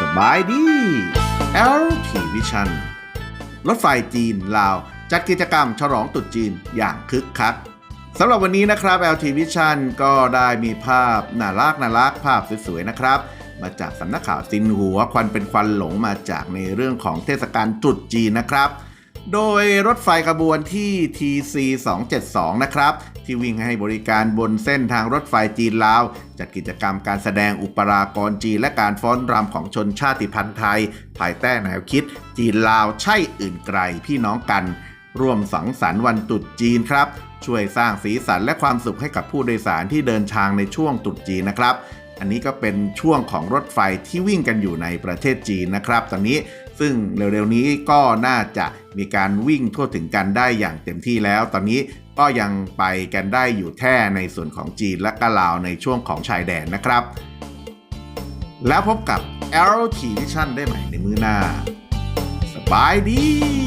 สบายดี LT Vision รถไฟจีนลาวจัดกิจกรรมฉลองตรุษจีนอย่างคึกคักสำหรับวันนี้นะครับ LT Vision ก็ได้มีภาพน่ารักน่ารักภาพสวยๆนะครับ มาจากสำนักข่าวซินหัวควันเป็นควันหลงมาจากในเรื่องของเทศกาลตรุษจีนนะครับ โดยรถไฟขบวนที่ TC 272 นะครับ ที่วิ่งให้บริการบนเส้นทางรถไฟจีนลาว จัดกิจกรรมการแสดงอุปรากรจีนและการฟ้อนรำของชนชาติพันธุ์ไทย ภายใต้แนวคิด จีนลาวใช่อื่นไกลพี่น้องกัน ร่วมสังสรรค์วันตรุษจีนครับ ช่วยสร้างสีสันและความสุขให้กับผู้โดยสารที่เดินทางในช่วงตรุษจีนนะครับ อันนี้ก็เป็นช่วงของรถไฟที่วิ่งกันอยู่ในประเทศจีนนะครับ ตอนนี้ซึ่งเร็วๆนี้ก็น่าจะมีการวิ่งทั่วถึงกันได้อย่างเต็มที่แล้ว ตอนนี้ก็ยังไปกันได้อยู่แค่ในส่วนของจีนและก็ลาวในช่วงของชายแดนนะครับ แล้วพบกับ LT Vision ได้ใหม่ในมือหน้า สบายดี